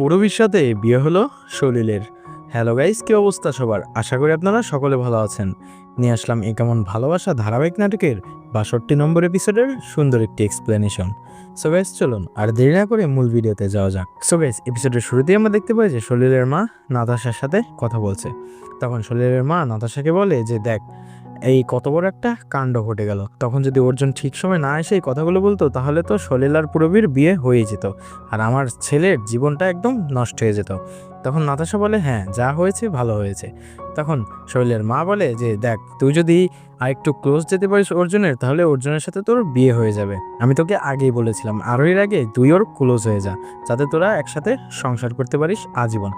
পূরবীর সাথে বিয়ে হলো সলিলের হ্যালো গাইস কি অবস্থা সবার? আশা করি আপনারা সকলে ভালো আছেন। নিয়ে আসলাম এ কেমন ভালোবাসা ধারাবাহিক নাটকের বাষট্টি নম্বর এপিসোডের সুন্দর একটি এক্সপ্লেনেশন সো গাইস চলুন আর দেরি না করে মূল ভিডিওতে যাওয়া যাক। সো গাইস এপিসোডের শুরুতেই আমরা দেখতে পাই যে সলিলের মা নাতাশার সাথে কথা বলছে। তখন সলিলের মা নাতাশাকে বলে যে, দেখ এই কত বড় একটা কাণ্ড ঘটে গেল। তখন যদি অর্জুন ঠিক সময় না এসে এই কথাগুলো বলতো, তাহলে তো সলিল আর পুরবীর বিয়ে হয়ে যেত আর আমার ছেলের জীবনটা একদম নষ্ট হয়ে যেত। তখন নাতাশা বলে হ্যাঁ যা হয়েছে ভালো হয়েছে। তখন শৈলের মা বলে যে, দেখ, তুই যদি আর একটু ক্লোজ যেতে পারিস অর্জুনের, তাহলে অর্জুনের সাথে তোর বিয়ে হয়ে যাবে। আমি তোকে আগেই বলেছিলাম, আরও এর আগে তুই ওর ক্লোজ হয়ে যা, যাতে তোরা একসাথে সংসার করতে পারিস আজীবন।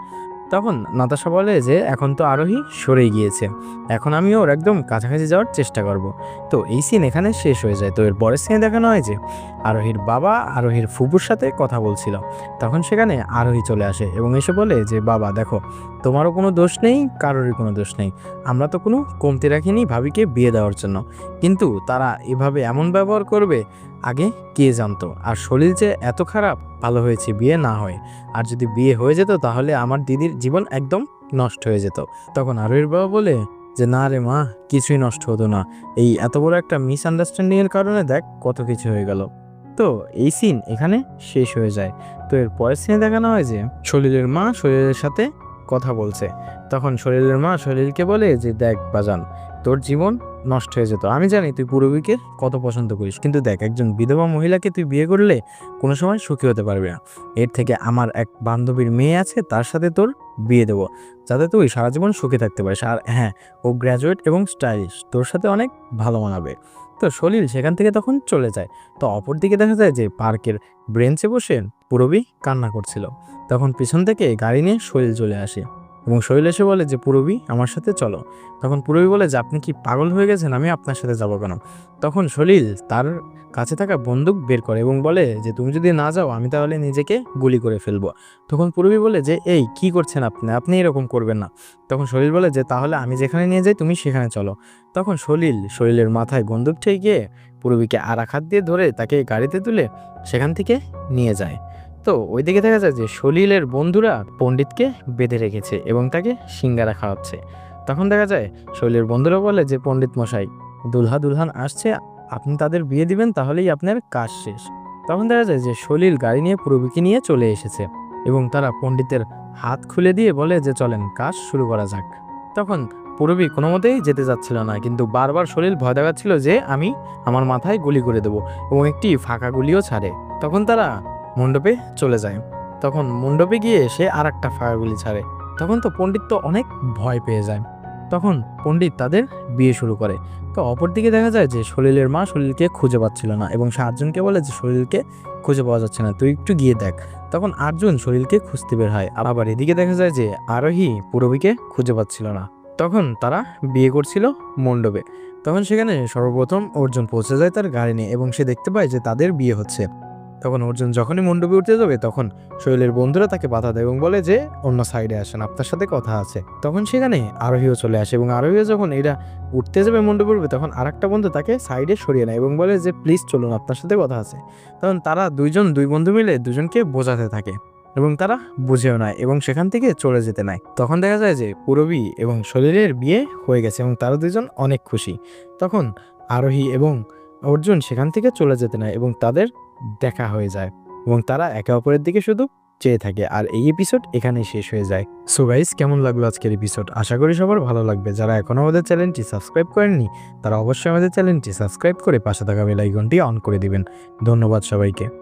তখন নাতাশা বলে যে, এখন তো আরোহী সরে গিয়েছে। এখন আমি ওর একদম কাছাকাছি যাওয়ার চেষ্টা করব। তো এই সিন এখানে শেষ হয়ে যায়। তো এর পরের সিনে দেখানো হয় যে আরোহীর বাবা আরোহীর ফুপুর সাথে কথা বলছিল। তখন সেখানে আরোহী চলে আসে এবং এসে বলে যে, বাবা, দেখো, তোমারও কোনো দোষ নেই, কারোরই কোনো দোষ নেই। আমরা তো কোনো কমতি রাখিনি ভাবিকে বিয়ে দেওয়ার জন্য। কিন্তু তারা এভাবে এমন ব্যবহার করবে, আগে কে জানতো? আর শরীর যে এত খারাপ, ভালো হয়েছে বিয়ে না হয়। আর যদি বিয়ে হয়ে যেত, তাহলে আমার দিদির জীবন একদম নষ্ট হয়ে যেত। তখন আরোহীর বাবা বলে, যে, না রে মা, কিছুই নষ্ট হতো না। এই এত বড় একটা মিসআন্ডারস্ট্যান্ডিং এর কারণে দেখ, কত কিছু হয়ে গেল। তো এই সিন এখানে শেষ হয়ে যায়। তো এর পরের সিনে দেখানো হয় যে শরীরের মা শরীরের সাথে কথা বলছে। তখন শরীরের মা শরীরকে বলে যে, দেখ বাজান, তোর জীবন নষ্ট হয়ে যেত। আমি জানি তুই পূর্বীকে কত পছন্দ করিস, কিন্তু দেখ, একজন বিধবা মহিলাকে তুই বিয়ে করলে কোনো সময় সুখী হতে পারবি না। এর থেকে আমার এক বান্ধবীর মেয়ে আছে, তার সাথে তোর বিয়ে দেবো। যাতে তুই সারা জীবন সুখে থাকতে পারিস। আর হ্যাঁ ও গ্র্যাজুয়েট এবং স্টাইলিশ তোর সাথে অনেক ভালো মানাবে। তো সলিল সেখান থেকে তখন চলে যায়। তো অপরদিকে দেখা যায় যে পার্কের ব্রেঞ্চে বসে পুরবি কান্না করছিল। তখন পিছন থেকে গাড়ি নিয়ে সলিল চলে আসে। এবং শৈল এসে বলে যে, পুরবী, আমার সাথে চলো। তখন পুরবী বলে, যে, আপনি কি পাগল হয়ে গেছেন? আমি আপনার সাথে যাব কেন? তখন সলিল তার কাছে থাকা বন্দুক বের করে এবং বলে যে, তুমি যদি না যাও, আমি তাহলে নিজেকে গুলি করে ফেলব। তখন পুরবী বলে যে, এই, কি করছেন আপনি? আপনি এরকম করবেন না। তখন সলিল বলে যে, তাহলে আমি যেখানে নিয়ে যাই, তুমি সেখানে চলো। তখন সলিল সলিলের মাথায় বন্দুক ঠেকিয়ে পুরবীকে আর দিয়ে ধরে তাকে গাড়িতে তুলে সেখান থেকে নিয়ে যায়। তো ওইদিকে দেখা যায় যে সলিলের বন্ধুরা পণ্ডিতকে বেঁধে রেখেছে এবং তাকে সিঙ্গারা খাওয়াচ্ছে। তখন দেখা যায় শৈলের বন্ধুরা বলে যে, পণ্ডিত মশাই, দুলহা দুলহান আসছে, আপনি তাদের বিয়ে দিবেন, তাহলেই আপনার কাজ শেষ। তখন দেখা যায় যে সলিল গাড়ি নিয়ে পুরবীকে নিয়ে চলে এসেছে এবং তারা পণ্ডিতের হাত খুলে দিয়ে বলে যে, চলেন, কাজ শুরু করা যাক। তখন পুরবী কোনো মতেই যেতে যাচ্ছিল না, কিন্তু বারবার সলিল ভয় দেখাচ্ছিল যে, আমি আমার মাথায় গুলি করে দেবো এবং একটি ফাঁকা গুলিও ছাড়ে। তখন তারা মণ্ডপে চলে যায়। তখন মণ্ডপে গিয়ে সে আর একটা ফাঁকা গুলি ছাড়ে। তখন তো পণ্ডিত তো অনেক ভয় পেয়ে যায়। তখন পণ্ডিত তাদের বিয়ে শুরু করে। তো অপরদিকে দেখা যায় যে সলিলের মা সলিলকে খুঁজে পাচ্ছিল না এবং সে আর্জুনকে বলে যে সলিলকে খুঁজে পাওয়া যাচ্ছে না, তুই একটু গিয়ে দেখ। তখন আর্জুন সলিলকে খুঁজতে বের হয়। আর আবার এদিকে দেখা যায় যে আরোহী পুরবীকে খুঁজে পাচ্ছিল না। তখন তারা বিয়ে করছিল মণ্ডপে তখন সেখানে সর্বপ্রথম অর্জুন পৌঁছে যায় তার গাড়ি নিয়ে এবং সে দেখতে পায় যে তাদের বিয়ে হচ্ছে। তখন অর্জুন যখনই মণ্ডপে উঠতে যাবে, তখন শৈলের বন্ধুরা তাকে বাধা দেয় এবং বলে যে, অন্য সাইডে আসেন, আপনার সাথে কথা আছে। তখন সেখানে আরোহীও চলে আসে এবং আরোহীও যখন এরা উঠতে যাবে মণ্ডপে উঠবে, তখন আরেকটা বন্ধু তাকে সাইডে সরিয়ে নেয় এবং বলে যে প্লিজ চলুন, আপনার সাথে কথা আছে। তখন তারা দুইজন, দুই বন্ধু মিলে দুজনকে বোঝাতে থাকে এবং তারা বুঝেও নেয় এবং সেখান থেকে চলে যেতে নেয়। তখন দেখা যায় যে, পুরবী এবং শরীরের বিয়ে হয়ে গেছে এবং তারা দুজন অনেক খুশি। তখন আরোহী এবং অর্জুন সেখান থেকে চলে যেতে নেয় এবং তাদের দেখা হয়ে যায় এবং তারা একে অপরের দিকে শুধু চেয়ে থাকে। আর এই এপিসোড এখানেই শেষ হয়ে যায়। সো গাইস কেমন লাগল আজকের এপিসোড আশা করি সবার ভালো লাগবে। যারা এখনও আমাদের চ্যানেলটি সাবস্ক্রাইব করেননি, তারা অবশ্যই আমাদের চ্যানেলটি সাবস্ক্রাইব করে পাশে থাকা বেল আইকনটি অন করে দিবেন। ধন্যবাদ সবাইকে।